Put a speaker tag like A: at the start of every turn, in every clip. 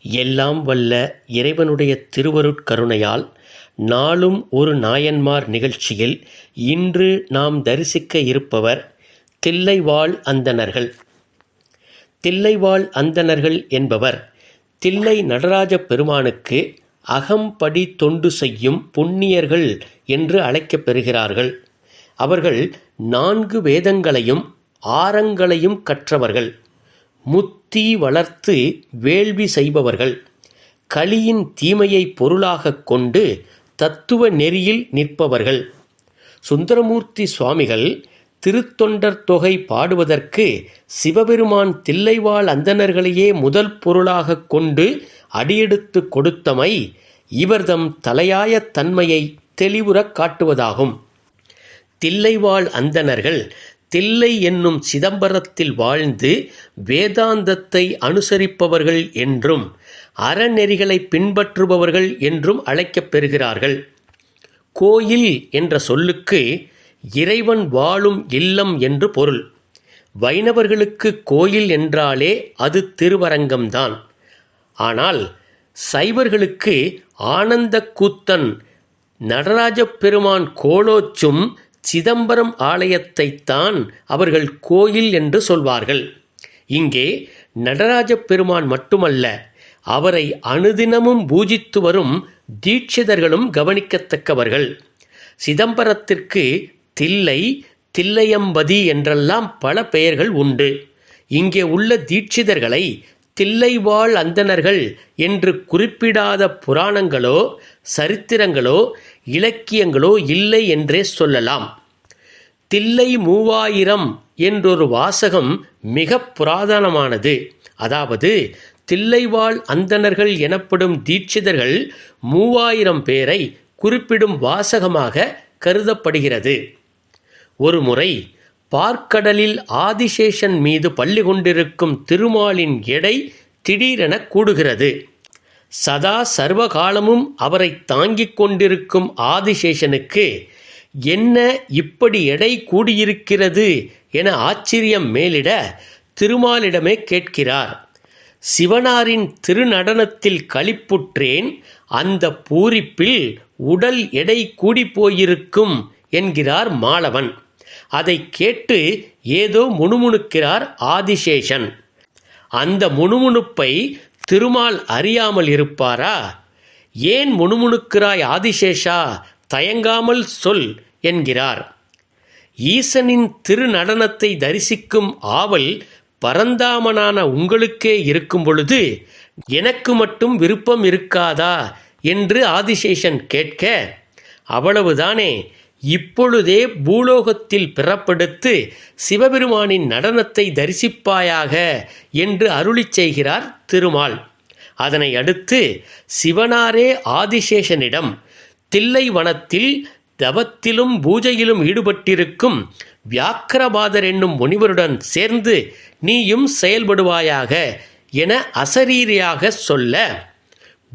A: எல்லாம் வல்ல இறைவனுடைய திருவருட்கருணையால் நாளும் ஒரு நாயன்மார் நிகழ்ச்சியில் இன்று நாம் தரிசிக்க இருப்பவர் தில்லைவாழ் அந்தணர்கள். தில்லைவாழ் அந்தணர்கள் என்பவர் தில்லை நடராஜ பெருமானுக்கு அகம்படி தொண்டு செய்யும் புண்ணியர்கள் என்று அழைக்கப் பெறுகிறார்கள் அவர்கள் நான்கு வேதங்களையும் ஆரங்களையும் கற்றவர்கள். முத்தி வளர்த்து வேள்வி செய்பவர்கள் களியின் தீமையை பொருளாகக் கொண்டு தத்துவ நெறியில் நிற்பவர்கள். சுந்தரமூர்த்தி சுவாமிகள் திருத்தொண்டர் தொகை பாடுவதற்கு சிவபெருமான் தில்லைவாழ் அந்தணர்களையே முதல் பொருளாகக் கொண்டு அடியெடுத்து கொடுத்தமை இவர்தம் தலையாய தன்மையை தெளிவுறக் காட்டுவதாகும். தில்லைவாழ் அந்தணர்கள் தில்லை என்னும் சிதம்பரத்தில் வாழ்ந்து வேதாந்தத்தை அனுசரிப்பவர்கள் என்றும் அறநெறிகளை பின்பற்றுபவர்கள் என்றும் அழைக்கப் பெறுகிறார்கள். கோயில் என்ற சொல்லுக்கு இறைவன் வாழும் இல்லம் என்று பொருள். வைணவர்களுக்கு கோயில் என்றாலே அது திருவரங்கம்தான். ஆனால் சைவர்களுக்கு ஆனந்த கூத்தன் நடராஜப் பெருமான் கோலோச்சும் சிதம்பரம் ஆலயத்தைத்தான் அவர்கள் கோயில் என்று சொல்வார்கள். இங்கே நடராஜ பெருமான் மட்டுமல்ல அவரை அனுதினமும் பூஜித்து வரும் தீட்சிதர்களும் கவனிக்கத்தக்கவர்கள். சிதம்பரத்திற்கு தில்லை தில்லையம்பதி என்றெல்லாம் பல பெயர்கள் உண்டு. இங்கே உள்ள தீட்சிதர்களை தில்லைவாழ் அந்தணர்கள் என்று குறிப்பிடாத புராணங்களோ சரித்திரங்களோ இலக்கியங்களோ இல்லை என்றே சொல்லலாம். தில்லை மூவாயிரம் என்றொரு வாசகம் மிக புராதனமானது. அதாவது தில்லைவாழ் அந்தணர்கள் எனப்படும் தீட்சிதர்கள் மூவாயிரம் பேரை குறிப்பிடும் வாசகமாக கருதப்படுகிறது. ஒரு முறை பார்க்கடலில் ஆதிசேஷன் மீது பள்ளி கொண்டிருக்கும் திருமாலின் எடை திடீரென கூடுகிறது. சதா சர்வகாலமும் அவரை தாங்கிக் கொண்டிருக்கும் ஆதிசேஷனுக்கு என்ன இப்படி எடை கூடியிருக்கிறது என ஆச்சரியம் மேலிட திருமாலிடமே கேட்கிறார். சிவனாரின் திருநடனத்தில் களிப்புற்றேன் அந்த பூரிப்பில் உடல் எடை கூடிப்போயிருக்கும் என்கிறார் மாலவன். அதை கேட்டு ஏதோ முணுமுணுக்கிறார் ஆதிசேஷன். அந்த முணுமுணுப்பை திருமால் அறியாமல் இருப்பாரா? ஏன் முணுமுணுக்கிறாய் ஆதிசேஷா? தயங்காமல் சொல் என்கிறார். ஈசனின் திருநடனத்தை தரிசிக்கும் ஆவல் பரந்தாமனான உங்களுக்கே இருக்கும் பொழுது எனக்கு மட்டும் விருப்பம் இருக்காதா? என்று ஆதிசேஷன் கேட்க அவ்வளவுதானே இப்பொழுதே பூலோகத்தில் பிறப்படுத்து சிவபெருமானின் நடனத்தை தரிசிப்பாயாக என்று அருளிச் செய்கிறார் திருமால். அதனை அடுத்து சிவனாரே ஆதிசேஷனிடம் தில்லை வனத்தில் தவத்திலும் பூஜையிலும் ஈடுபட்டிருக்கும் வியாக்கிரபாதர் என்னும் முனிவருடன் சேர்ந்து நீயும் செயல்படுவாயாக என அசரீரியாக சொல்ல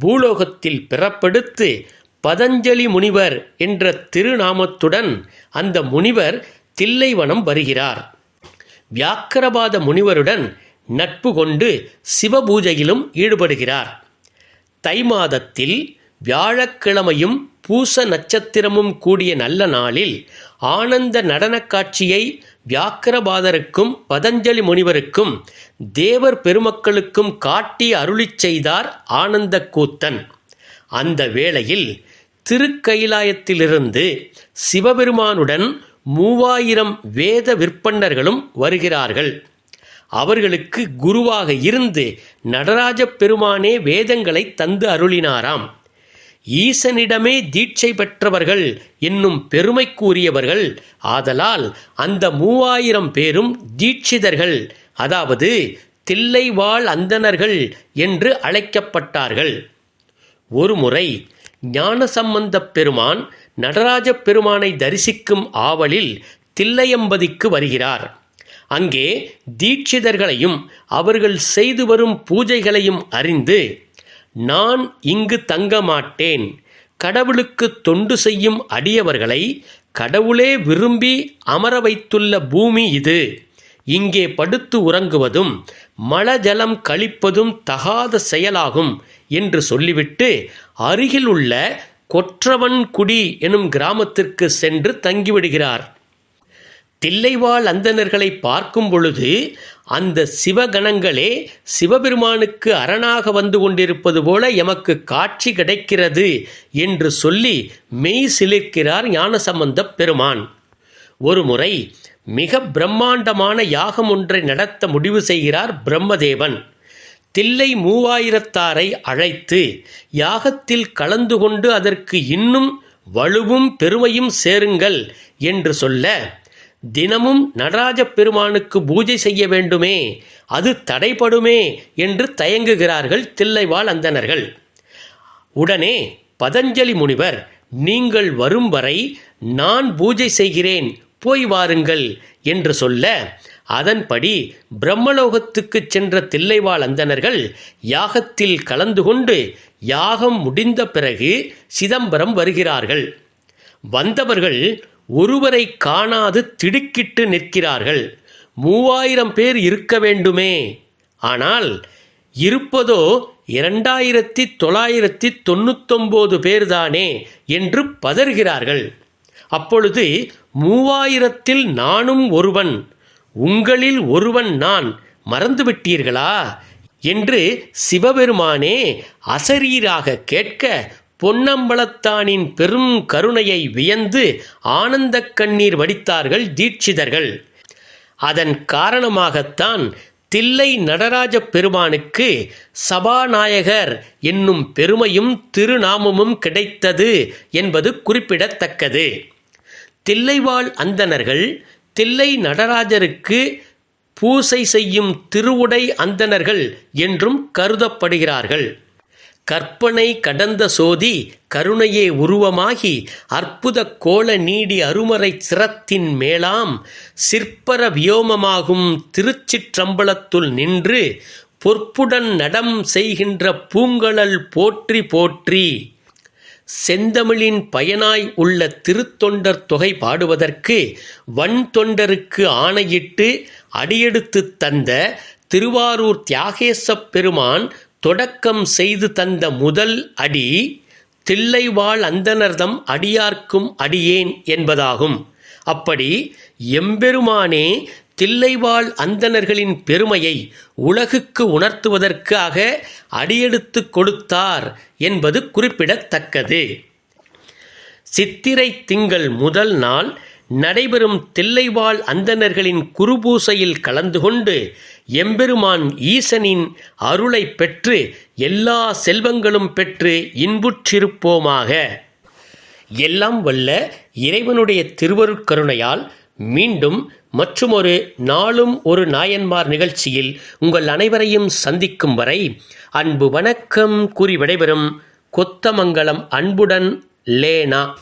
A: பூலோகத்தில் பிறப்படுத்து பதஞ்சலி முனிவர் என்ற திருநாமத்துடன் அந்த முனிவர் தில்லைவனம் வருகிறார். வியாக்கரபாத முனிவருடன் நட்பு கொண்டு சிவபூஜையிலும் ஈடுபடுகிறார். தை மாதத்தில் வியாழக்கிழமையும் பூச நட்சத்திரமும் கூடிய நல்ல நாளில் ஆனந்த நடனக் காட்சியை வியாக்கிரபாதருக்கும் பதஞ்சலி முனிவருக்கும் தேவர் பெருமக்களுக்கும் காட்டி அருளிச் செய்தார் ஆனந்த கூத்தன். அந்த வேளையில் திருக்கைலாயத்திலிருந்து சிவபெருமானுடன் மூவாயிரம் வேத விற்பன்னர்களும் வருகிறார்கள். அவர்களுக்கு குருவாக இருந்து நடராஜப் பெருமானே வேதங்களை தந்து அருளினாராம். ஈசனிடமே தீட்சை பெற்றவர்கள் என்னும் பெருமை கூறியவர்கள் ஆதலால் அந்த மூவாயிரம் பேரும் தீட்சிதர்கள் அதாவது தில்லைவாழ் அந்தணர்கள் என்று அழைக்கப்பட்டார்கள். ஒருமுறை ஞானசம்பந்தப் பெருமான் நடராஜப் பெருமானை தரிசிக்கும் ஆவலில் தில்லையம்பதிக்கு வருகிறார். அங்கே தீட்சிதர்களையும் அவர்கள் செய்து வரும் பூஜைகளையும் அறிந்து நான் இங்கு தங்க மாட்டேன் கடவுளுக்கு தொண்டு செய்யும் அடியவர்களை கடவுளே விரும்பி அமர வைத்துள்ள பூமி இது. இங்கே படுத்து உறங்குவதும் மலஜலம் கழிப்பதும் தகாத செயலாகும் என்று சொல்லிவிட்டு அருகில் உள்ள கொற்றவன்குடி எனும் கிராமத்திற்கு சென்று தங்கிவிடுகிறார். தில்லைவாழ் அந்தணர்களை பார்க்கும் பொழுது அந்த சிவகணங்களே சிவபெருமானுக்கு அரணாக வந்து கொண்டிருப்பது போல எமக்கு காட்சி கிடைக்கிறது என்று சொல்லி மெய் சிலிர்க்கிறார் ஞானசம்பந்த பெருமான். ஒருமுறை மிக பிரம்மாண்டமான யாகம் ஒன்றை நடத்த முடிவு செய்கிறார் பிரம்மதேவன். தில்லை மூவாயிரத்தாரை அழைத்து யாகத்தில் கலந்து கொண்டு அதற்கு இன்னும் வலுவும் பெருமையும் சேருங்கள் என்று சொல்ல தினமும் நடராஜ பெருமானுக்கு பூஜை செய்ய வேண்டுமே அது தடைபடுமே என்று தயங்குகிறார்கள் தில்லைவாழ் அந்தனர்கள் உடனே பதஞ்சலி முனிவர் நீங்கள் வரும் வரை நான் பூஜை செய்கிறேன் போய் வாருங்கள் என்று சொல்ல அதன்படி பிரம்மலோகத்துக்கு சென்ற தில்லைவாழ் அந்தனர்கள் யாகத்தில் கலந்து கொண்டு யாகம் முடிந்த பிறகு சிதம்பரம் வருகிறார்கள். வந்தவர்கள் ஒருவரை காணாது திடுக்கிட்டு நிற்கிறார்கள். மூவாயிரம் பேர் இருக்க வேண்டுமே. ஆனால் இருப்பதோ இரண்டாயிரத்தி தொள்ளாயிரத்தி தொண்ணூத்தொம்போது பேர்தானே என்று பதறுகிறார்கள். அப்பொழுது மூவாயிரத்தில் நானும் ஒருவன் உங்களில் ஒருவன் நான் மறந்துவிட்டீர்களா? என்று சிவபெருமானே அசரீராக கேட்க பொன்னம்பலத்தானின் பெரும் கருணையை வியந்து ஆனந்தக் கண்ணீர் வடித்தார்கள் தீட்சிதர்கள். அதன் காரணமாகத்தான் தில்லை நடராஜ பெருமானுக்கு சபாநாயகர் என்னும் பெருமையும் திருநாமமும் கிடைத்தது என்பது குறிப்பிடத்தக்கது. தில்லைவாழ் அந்தணர்கள் தில்லை நடராஜருக்கு பூசை செய்யும் திருவுடை அந்தணர்கள் என்றும் கருதப்படுகிறார்கள். கற்பனை கடந்த சோதி கருணையே உருவமாகி அற்புத கோல நீடி அருமறை சிரத்தின் மேலாம் சிற்பர வியோமமாகும் திருச்சிற்றம்பலத்துள் நின்று பொற்புடன் நடம் செய்கின்ற பூங்கழல் போற்றி போற்றி செந்தமிழின் பயனாய் உள்ள திருத்தொண்டர் தொகை பாடுவதற்கு வன் தொண்டருக்கு ஆணையிட்டு அடியெடுத்துத் தந்த திருவாரூர் தியாகேசப் பெருமான் தொடக்கம் செய்து தந்த முதல் அடி தில்லைவாழ் அந்தனர்தம் அடியார்க்கும் அடியேன் என்பதாகும். அப்படி எம்பெருமானே தில்லைவாழ் அந்தணர்களின் பெருமையை உலகுக்கு உணர்த்துவதற்காக அடியெடுத்து கொடுத்தார் என்பது குறிப்பிடத்தக்கது. சித்திரை திங்கள் முதல் நாள் நடைபெறும் தில்லைவாழ் அந்தணர்களின் குருபூசையில் கலந்து கொண்டு எம்பெருமான் ஈசனின் அருளை பெற்று எல்லா செல்வங்களும் பெற்று இன்புற்றிருப்போமாக. எல்லாம் வல்ல இறைவனுடைய திருவருட்கருணையால் மீண்டும் மற்றுமொரு நாளும் ஒரு நாயன்மார் நிகழ்ச்சியில் உங்கள் அனைவரையும் சந்திக்கும் வரை அன்பு வணக்கம். கூறி விடைபெறும் கொத்தமங்கலம் அன்புடன் லேனா.